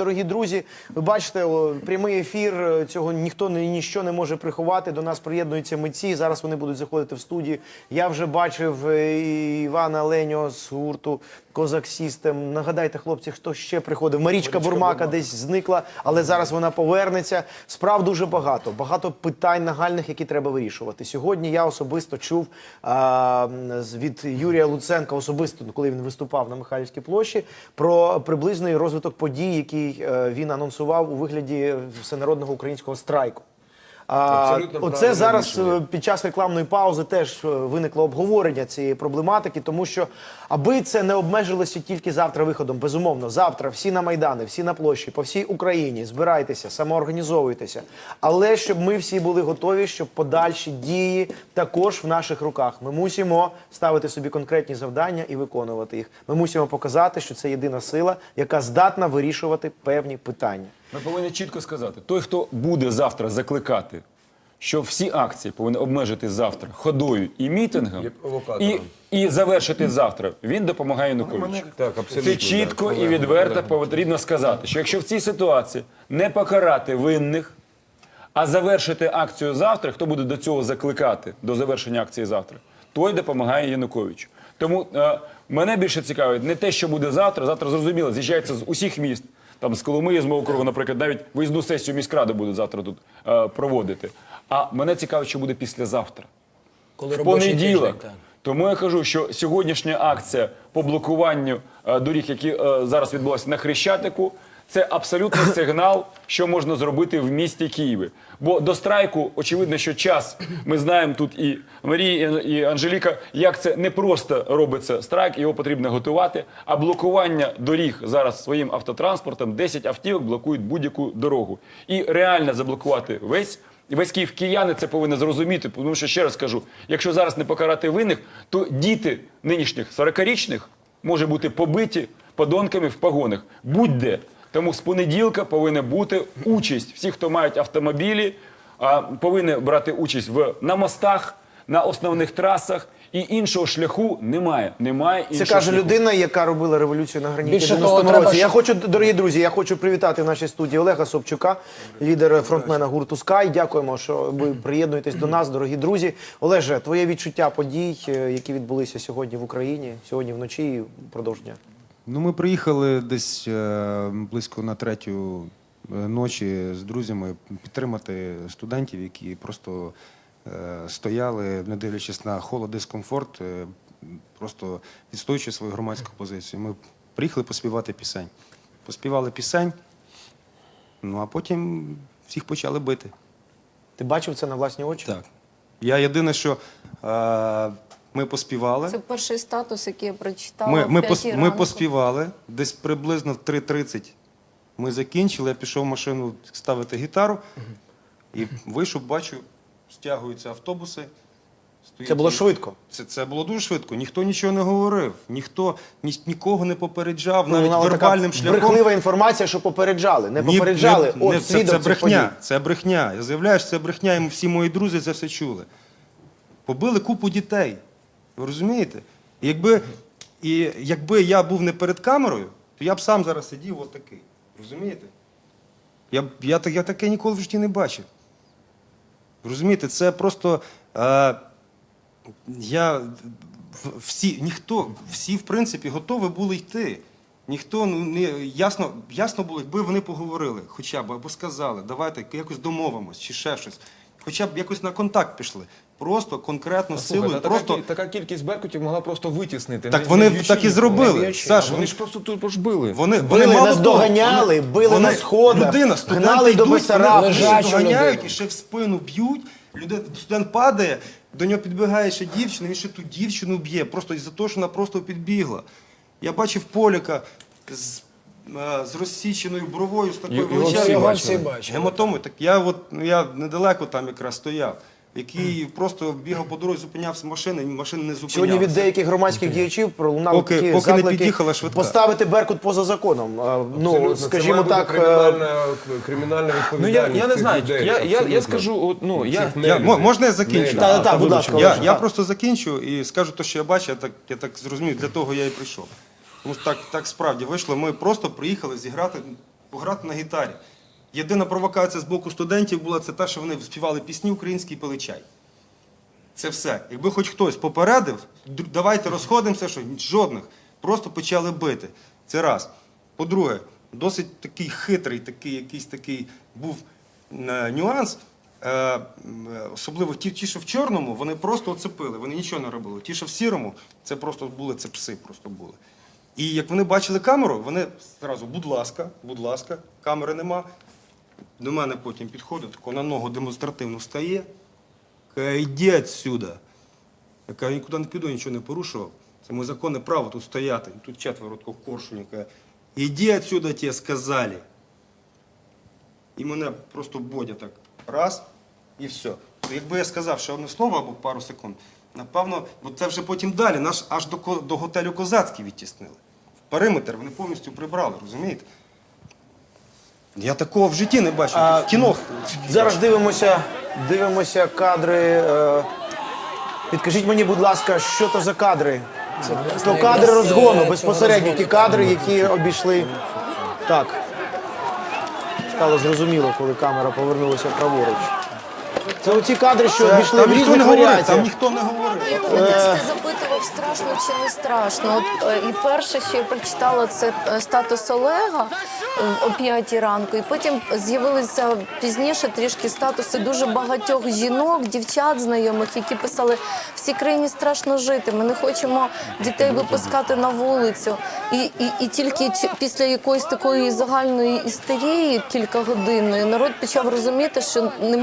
дорогі друзі. Ви бачите, о, прямий ефір е, цього ніхто ні- ніщо не може приховати. До нас приєднуються митці. Зараз вони будуть заходити в студію. Я вже бачив е, Івана Леньо з гурту Козак Сістем. Нагадайте, хлопці, хто ще приходив. Марічка Бурмака десь зникла, але зараз вона повернеться. Справ дуже багато. Багато питань нагальних, які треба вирішувати. Сьогодні я особисто чув а, від Юрія Луценка, особисто коли він виступав на Михайлівській площі, про приблизний розвиток подій, який е, він анонсував у вигляді всенародного українського страйку. А, Абсолютно оце зараз рішення. е, під час рекламної паузи теж е, виникло обговорення цієї проблематики, тому що аби це не обмежилося тільки завтра виходом, безумовно, завтра всі на майдани, всі на площі, по всій Україні, збирайтеся, самоорганізовуйтеся. Але щоб ми всі були готові, щоб подальші дії також в наших руках. Ми мусимо ставити собі конкретні завдання і виконувати їх. Ми мусимо показати, що це єдина сила, яка здатна вирішувати певні питання. Ми повинні чітко сказати: той, хто буде завтра закликати, що всі акції повинні обмежити завтра ходою і мітингом, Є провокатором. і, і завершити завтра, він допомагає Януковичу. Так, абсолютно. Це чітко і відверто потрібно сказати, що якщо в цій ситуації не покарати винних, а завершити акцію завтра, хто буде до цього закликати до завершення акції завтра, той допомагає Януковичу. Тому е, мене більше цікавить не те, що буде завтра. Завтра зрозуміло, з'їжджається з усіх міст. Там з Коломиї, з мого округу, наприклад, навіть виїзну сесію міськради буде завтра тут е, проводити. А мене цікавить, що буде післязавтра Коли в робочий понеділок. тиждень, так. Тому я кажу, що сьогоднішня акція по блокуванню е, доріг, які е, зараз відбулася на Хрещатику, це абсолютний сигнал, що можна зробити в місті Києві. Бо до страйку, очевидно, що час ми знаємо тут і Марія, і Анжеліка, як це не просто робиться страйк, його потрібно готувати. А блокування доріг зараз своїм автотранспортом 10 автівок блокують будь-яку дорогу. І реально заблокувати весь і весь Київ кияни це повинні зрозуміти, тому що ще раз кажу: якщо зараз не покарати винних, то діти нинішніх 40-річних може бути побиті подонками в погонах. Будь-де. Тому з понеділка повинна бути участь. Всі, хто мають автомобілі, а, повинні брати участь в на мостах, на основних трасах. І іншого шляху немає. Немає Це каже шляху. людина, яка робила революцію на граніті Більше 90-му треба році. Я хочу, дорогі друзі, я хочу привітати в нашій студії Олега Собчука, лідера фронтмена гурту Скай. Дякуємо, що ви приєднуєтесь до нас, дорогі друзі. Олеже, твоє відчуття подій, е, які відбулися сьогодні в Україні, сьогодні вночі і впродовж дня. Ну, ми приїхали десь е, близько на третю е, ночі з друзями підтримати студентів, які просто е, стояли, не дивлячись на холод, дискомфорт, просто відстоюючи свою громадську позицію. Ми приїхали поспівати пісень. Поспівали пісень, ну а потім всіх почали бити. Ти бачив це на власні очі? Так. Я єдине, що е, ми поспівали. Це перший статус, який я прочитала. Ми, ми, пос, ми поспівали, десь приблизно в 3.30 ми закінчили, я пішов в машину ставити гітару і вийшов, бачу, стягуються автобуси. стоїть- Це було швидко. Це, це було дуже швидко. Ніхто нічого не говорив, ніхто ні, нікого не попереджав, навіть Лунала вербальним така шляхом. брехлива інформація, що попереджали. Не Ні, попереджали. не- не- це, це брехня. подій. Це брехня. Я заявляю, що це брехня, і всі мої друзі це все чули. Побили купу дітей. Ви розумієте? Якби, і якби я був не перед камерою, то я б сам зараз сидів отакий. Розумієте? Я, я, я таке ніколи в житті не бачив. Розумієте, це просто. Е, я, всі, ніхто, всі, в принципі, готові були йти. Ніхто ну, не ясно, ясно було, якби вони поговорили, хоча б або сказали, давайте якось домовимось чи ще щось. Хоча б якось на контакт пішли. Просто конкретно силою. та Просто така, така кількість беркутів могла просто витіснити. Так не- вони не так і зробили. Не. Саш, вони, вони- ж просто тут пожбили. вони, Били, вони нас того, доганяли, вони- били на сходах, Людина, гнали до йдуть, вони доганяють і ще в спину б'ють. Людина, студент падає, до нього підбігає ще дівчина, він ще ту дівчину б'є, просто із-за того, що вона просто підбігла. Я бачив Поляка з, е, з розсіченою бровою, з такою величезною гематомою. Так я от ну, я недалеко там якраз стояв, який просто бігав по дорозі, зупинявся машини, машини не зупинялися. Сьогодні від деяких громадських діячів пролунали Поки- такі поки не заклики під'їхала швидка. поставити Беркут поза законом. А, Ну, Абсолютно. Це скажімо має бути так, е, кримінальна, кримінальна Ну відповідальність. я, я не цих знаю. людей, я, я, я абсолютно. скажу, от, ну я. Цих Я, можна я закінчу? Нелюдів. Та, та, та, будь ласка, Я, Олеже, я так. просто закінчу і скажу те, що я бачу, я так, я так зрозумів, для того я і прийшов. Тому що так, так справді вийшло. Ми просто приїхали зіграти пограти на гітарі. Єдина провокація з боку студентів була це те, що вони співали пісні українські і пили чай. Це все. Якби хоч хтось попередив, давайте розходимося, що жодних. Просто почали бити. Це раз. По-друге, досить такий хитрий, такий якийсь такий був е, нюанс. Е, особливо ті, ті, що в чорному, вони просто оцепили, вони нічого не робили. Ті, що в сірому, це просто були, це пси просто були. І як вони бачили камеру, вони одразу, будь ласка, будь ласка, камери нема. До мене потім підходить, тако на ногу демонстративно встає. Каже, йди отсюда. Я кажу, нікуди не піду, нічого не порушував. Це моє законне право тут стояти. Тут четверо такого коршунів. Каже, іди отсюда, тебе сказали. І мене просто бодя так раз і все. Якби я сказав ще одне слово або пару секунд, напевно, бо це вже потім далі. Нас аж до, до готелю Козацький відтіснили. В периметр вони повністю прибрали, розумієте? Я такого в житті не бачив. А, в кіно. Зараз дивимося, дивимося кадри. е, Підкажіть мені, будь ласка, що то за кадри? То кадри розгону, безпосередньо ті кадри, які обійшли. Так. Стало зрозуміло, коли камера повернулася праворуч. Це оці кадри, що обійшли там в ніхто не різних говорив, там ніхто не говорив. Хтось запитував, страшно чи не страшно. От, е, і перше, що я прочитала, це е, статус Олега е, о 5 ранку. І потім з'явилися пізніше трішки статуси дуже багатьох жінок, дівчат знайомих, які писали: всій країні страшно жити. Ми не хочемо дітей випускати на вулицю. І, і, і тільки після якоїсь такої загальної істерії кількагодинної народ почав розуміти, що не,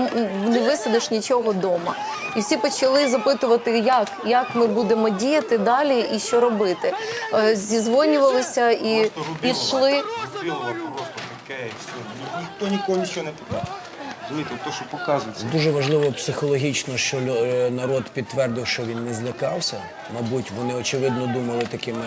не висадиш нічого вдома. І всі почали запитувати, як, як ми будемо діяти далі і що робити. Е, Зізвонювалися і. Ні- Ніхто нікого нічого не питав. Розумієте, то, що показується. Дуже важливо психологічно, що лю- е, народ підтвердив, що він не злякався. Мабуть, вони очевидно думали такими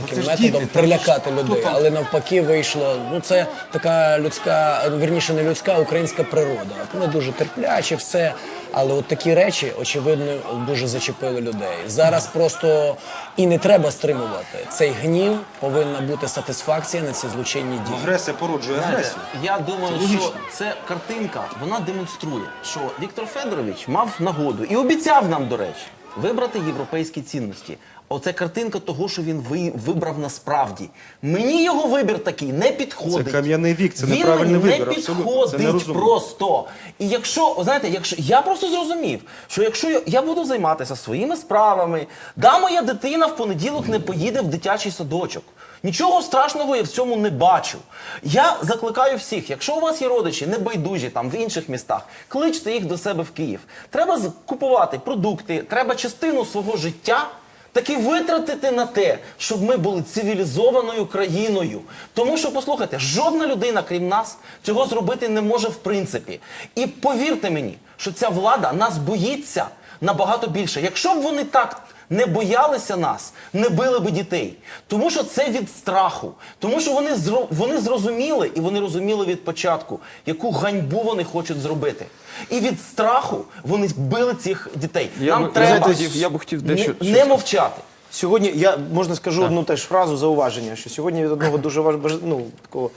таким методом діти, прилякати людей, але навпаки вийшло. Ну це така людська, вірніше, не людська, а українська природа. Вони дуже терплячі, все. Але от такі речі, очевидно, дуже зачепили людей. Зараз просто і не треба стримувати. Цей гнів повинна бути сатисфакція на ці злочинні дії. Агресія породжує Знаєте, агресію. я думаю, Це що логічно. це картинка, вона демонструє, що Віктор Федорович мав нагоду і обіцяв нам, до речі, вибрати європейські цінності. Оце картинка того, що він ви- вибрав насправді. Мені його вибір такий не підходить. Це кам'яний вік, це він неправильний мені вибір, Не абсолютно. Це підходить просто. І якщо, знаєте, якщо я просто зрозумів, що якщо я, я буду займатися своїми справами, да, моя дитина в понеділок не поїде в дитячий садочок. Нічого страшного я в цьому не бачу. Я закликаю всіх, якщо у вас є родичі небайдужі там в інших містах, кличте їх до себе в Київ. Треба купувати продукти, треба частину свого життя таки витратити на те, щоб ми були цивілізованою країною. Тому що, послухайте, жодна людина, крім нас, цього зробити не може в принципі. І повірте мені, що ця влада нас боїться набагато більше. Якщо б вони так не боялися нас, не били би дітей. Тому що це від страху. Тому що вони, зро- вони зрозуміли, і вони розуміли від початку, яку ганьбу вони хочуть зробити. І від страху вони били цих дітей. Я Нам би- треба би я би хотів дещо- не, не мовчати. Сьогодні я можна скажу одну теж фразу зауваження, що сьогодні від одного дуже важ, ну, такого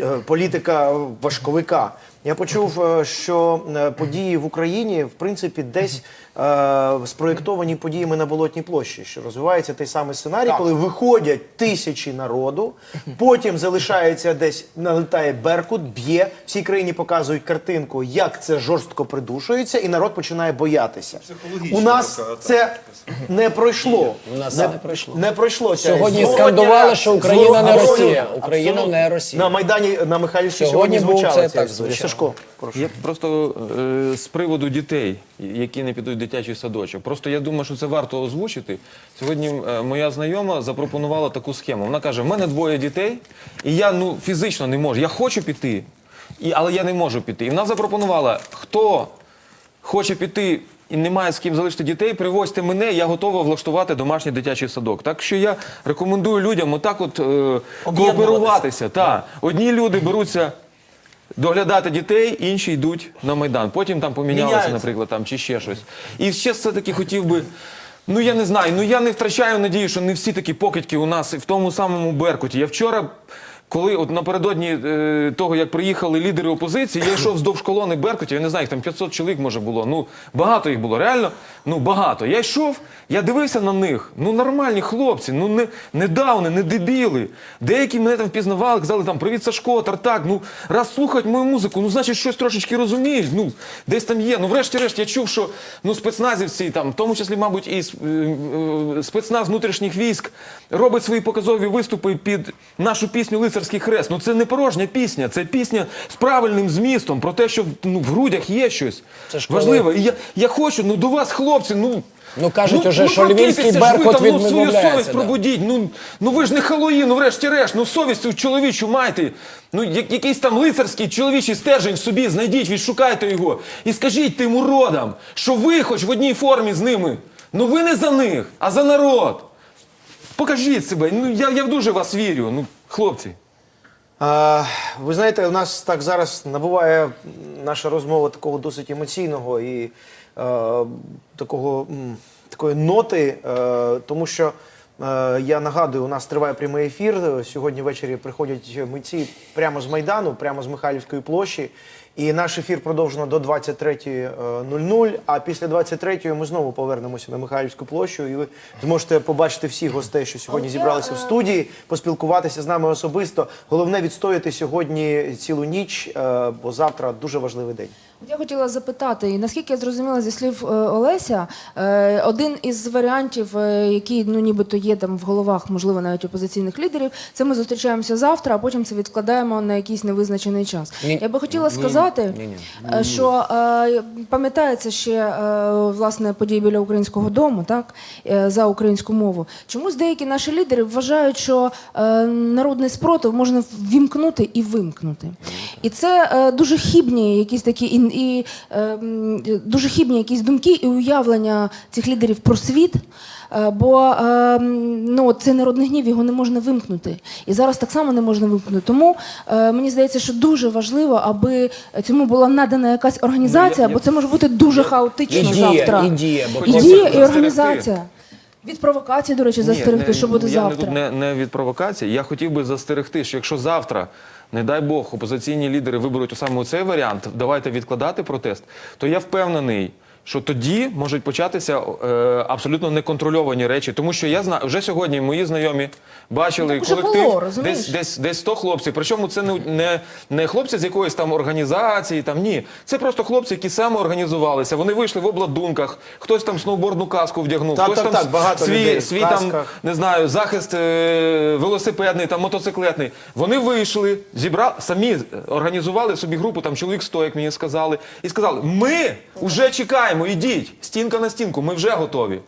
е, політика важковика. Я почув, е, що е, події в Україні в принципі десь е, спроєктовані подіями на болотній площі, що розвивається той самий сценарій, коли виходять тисячі народу, потім залишається десь налетає Беркут, б'є всій країні показують картинку, як це жорстко придушується, і народ починає боятися. У нас це не пройшло. У нас це не пройшло. Не пройшло. Сьогодні скандували, що Україна не. Росія. Україна Абсолютно. не Росія. На Майдані на Михайлівській Сьогодні сьогодні був це так звучало. Сашко, прошу. Я просто е, з приводу дітей, які не підуть в дитячий садочок. Просто я думаю, що це варто озвучити. Сьогодні е, моя знайома запропонувала таку схему. Вона каже: в мене двоє дітей, і я ну фізично не можу. Я хочу піти, і, але я не можу піти. І вона запропонувала, хто хоче піти. І немає з ким залишити дітей, привозьте мене, я готова влаштувати домашній дитячий садок. Так що я рекомендую людям отак от е, кооперуватися. Та. Одні люди беруться доглядати дітей, інші йдуть на Майдан. Потім там помінялися, Міняються. наприклад, там, чи ще щось. І ще все-таки хотів би. Ну я не знаю, ну я не втрачаю надію, що не всі такі покидьки у нас і в тому самому Беркуті. Я вчора Коли от напередодні е, того, як приїхали лідери опозиції, я йшов вздовж колони Беркутів, я не знаю, їх там 500 чоловік може було. Ну багато їх було, реально, ну багато. Я йшов, я дивився на них. Ну нормальні хлопці, ну не, не дауни, не дебіли. Деякі мене там впізнавали, казали там привіт, Сашко, Тартак. Ну раз слухають мою музику, ну значить щось трошечки розуміють. Ну десь там є. Ну врешті-решт я чув, що ну спецназівці, там, в тому числі, мабуть, і е, е, спецназ внутрішніх військ робить свої показові виступи під нашу пісню Лицарський хрест. Ну це не порожня пісня, це пісня з правильним змістом про те, що ну, в грудях є щось Це ж коли- важливе. І я, я хочу, ну до вас, хлопці, ну. Ну, кажуть уже, що львівський «Беркут» там, ну, свою совість да. пробудіть. Ну, ну ви ж не Халоїн, ну врешті-решт, ну совість цю чоловічу майте. Ну я- якийсь там лицарський чоловічий стержень собі знайдіть, відшукайте його. І скажіть тим уродам, що ви хоч в одній формі з ними. Ну ви не за них, а за народ. Покажіть себе. Ну я, я дуже вас вірю. Ну, хлопці. Ви знаєте, у нас так зараз набуває наша розмова такого досить емоційного і е, такого, такої ноти, е, тому що я нагадую, у нас триває прямий ефір. Сьогодні ввечері приходять митці прямо з Майдану, прямо з Михайлівської площі. І наш ефір продовжено до 23.00, а після 23.00 ми знову повернемося на Михайлівську площу, і ви зможете побачити всіх гостей, що сьогодні зібралися в студії, поспілкуватися з нами особисто. Головне відстояти сьогодні цілу ніч, е, бо завтра дуже важливий день. Я хотіла запитати, і наскільки я зрозуміла зі слів е, Олеся, е, один із варіантів, е, який ну нібито є там в головах, можливо, навіть опозиційних лідерів, це ми зустрічаємося завтра, а потім це відкладаємо на якийсь невизначений час. Ні. Я би хотіла сказати, е, що е, пам'ятається ще власне події біля українського дому, так за українську мову. Чомусь деякі наші лідери вважають, що народний спротив можна ввімкнути і вимкнути. І це дуже хібні якісь такі і, і е, дуже хібні якісь думки і уявлення цих лідерів про світ. Е, Бо е, ну, цей народний гнів його не можна вимкнути. І зараз так само не можна вимкнути. Тому е, мені здається, що дуже важливо, аби цьому була надана якась організація, бо це може бути дуже хаотично І дія, завтра. і дія, бо і дія, і організація. Від провокації, до речі, застерегти, Ні, що буде я завтра. Не, не від провокації. Я хотів би застерегти, що якщо завтра, не дай Бог, опозиційні лідери виберуть саме цей варіант, давайте відкладати протест, то я впевнений. Що тоді можуть початися е, абсолютно неконтрольовані речі, тому що я знаю, вже сьогодні мої знайомі бачили Так уже колектив було, розумієш? десь, десь, десь 100 хлопців. Причому це не, не, не хлопці з якоїсь там організації, там ні. Це просто хлопці, які самоорганізувалися. Вони вийшли в обладунках, хтось там сноубордну каску вдягнув, Так, хтось так, там так, багато свій, людей в свій там касках. не знаю, захист е, велосипедний, там мотоциклетний. Вони вийшли, зібрали, самі організували собі групу, там чоловік 100, як мені сказали, і сказали: ми вже чекаємо, ідіть, стінка на стінку, ми вже готові.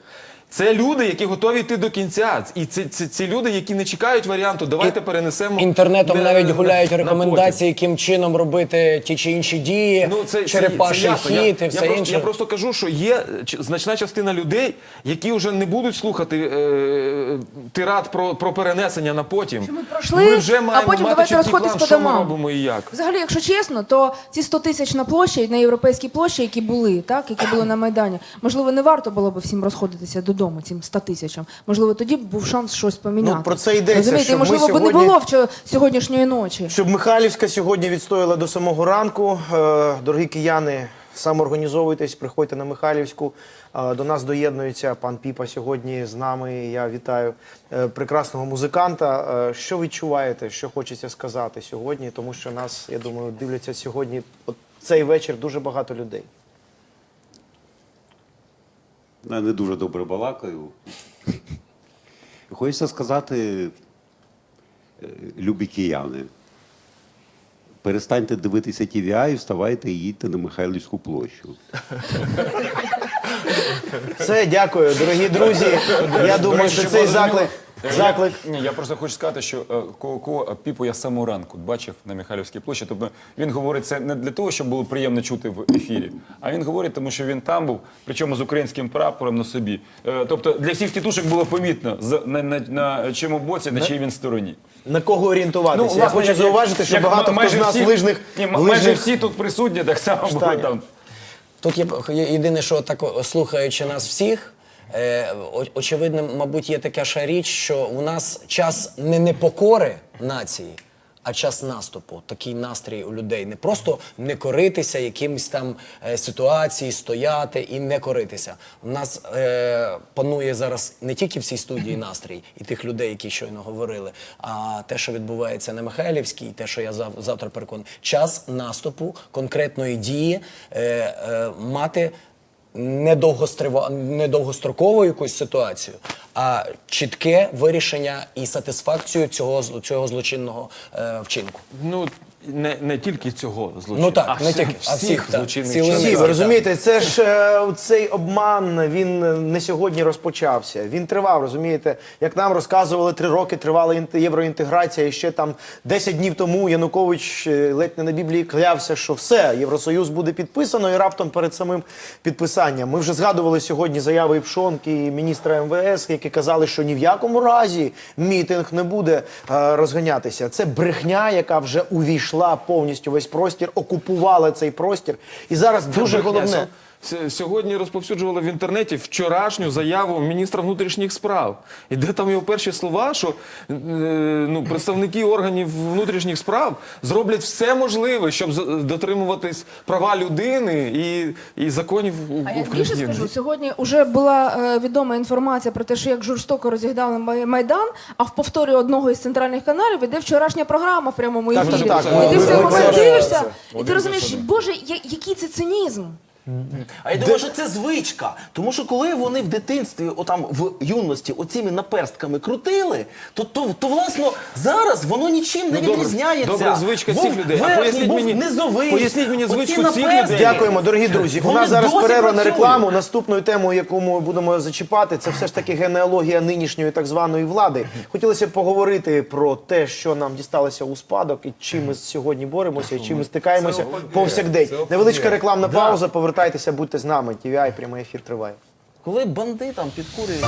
Це люди, які готові йти до кінця. І це, це, це люди, які не чекають варіанту. Давайте перенесемо Інтернетом на- навіть гуляють на рекомендації, яким чином робити ті чи інші дії, Ну, це, це, черепаший хід я, і я просто, інше. Я просто кажу, що є значна частина людей, які вже не будуть слухати е, тират про, про перенесення на потім. ми пройшли, вже маємо а потім мати давайте розходитись по що ми домам. робимо і як. Взагалі, якщо чесно, то ці 100 тисяч на площі, на європейській площі, які були, так, які були на Майдані, можливо, не варто було б всім розходитися додому, цим 100 тисячам. Можливо, тоді б був шанс щось поміняти. Ну, про це йдеться, Розумієте, щоб і, ми можливо, б не сьогодні- було вчо- сьогоднішньої ночі. Щоб Михайлівська сьогодні відстояла до самого ранку. Е, Дорогі кияни, самоорганізовуйтесь, приходьте на Михайлівську. Е, До нас доєднується пан Піпа сьогодні з нами. Я вітаю е, прекрасного музиканта. Що відчуваєте, що хочеться сказати сьогодні? Тому що нас, я думаю, дивляться сьогодні от цей вечір дуже багато людей. Я не дуже добре балакаю. Хочеться сказати, е, любі кияни, перестаньте дивитися TVI і вставайте і їдьте на Михайлівську площу. Все, дякую, дорогі друзі. Я думаю, що цей заклик. Заклик Ні, я просто хочу сказати, що е, кого, кого Піпу я з самого ранку бачив на Михайлівській площі. Тобто він говорить це не для того, щоб було приємно чути в ефірі, а він говорить, тому що він там був, причому з українським прапором на собі. Е, Тобто для всіх тітушок було помітно, з- на, на, на чому боці, на чиїй він стороні. на кого орієнтуватися. я хочу Ну, як- зауважити, що як багато хто майже з нас всі- лижних ні, м- лижних- майже всі тут присутні, так само були штанях. там. Тут є є єдине, що так о, слухаючи нас всіх, е, очевидно, мабуть, є така ще річ, що у нас час не непокори нації, а час наступу. Такий настрій у людей. Не просто не коритися якимось там е, ситуації, стояти і не коритися. У нас е, панує зараз не тільки в цій студії настрій і тих людей, які щойно говорили, а те, що відбувається на Михайлівській, те, що я зав, завтра переконаний. Час наступу, конкретної дії, е, е, мати недовгострива- недовгострокову якусь ситуацію, а чітке вирішення і сатисфакцію цього, цього злочинного е, вчинку. Ну не, не тільки цього злочину, Ну так, а не всі- тільки, а всіх всіх, так, злочинних цілий чинів. Всі, ви розумієте, це ж е, цей обман він е, не сьогодні розпочався. Він тривав, розумієте, як нам розказували, три роки тривала інте- євроінтеграція. І ще там 10 днів тому Янукович е, ледь не на Біблії клявся, що все, Євросоюз буде підписано, і раптом перед самим підписанням. Ми вже згадували сьогодні заяви і Пшонки і міністра МВС, які казали, що ні в якому разі мітинг не буде е, розганятися. Це брехня, яка вже увійшла повністю весь простір, окупувала цей простір. І зараз дуже головне. Сьогодні розповсюджували в інтернеті вчорашню заяву міністра внутрішніх справ. І де там його перші слова, що е, ну, представники органів внутрішніх справ зроблять все можливе, щоб з- дотримуватись права людини і, і законів у- А я більше скажу, сьогодні вже була е, відома інформація про те, що як жорстоко розігнали Май- майдан, а в повторі одного із центральних каналів іде вчорашня програма в прямому ефірі. І ти Ви- в цей ви- момент ви- дивишся, і ти розумієш, боже, я- який це цинізм. А я думаю, що це звичка. Тому що коли вони в дитинстві, отам в юності, оціми наперстками крутили, то, то, то власно зараз воно нічим не Ну, добре, відрізняється. добре, звичка Був цих людей. А верхній, поясніть був мені- низовий. поясніть мені Оці звичку цих наперстки. людей. Дякуємо, дорогі друзі. У Вони нас зараз досі перерва на працюють. рекламу. Наступною темою, яку ми будемо зачіпати, це все ж таки генеалогія нинішньої так званої влади. Хотілося б поговорити про те, що нам дісталося у спадок, і чим ми сьогодні боремося, і чим ми стикаємося повсякдень. Невеличка рекламна пауза. Повертайтеся, будьте з нами. TVI, прямий ефір триває. Коли бандитам підкурюють.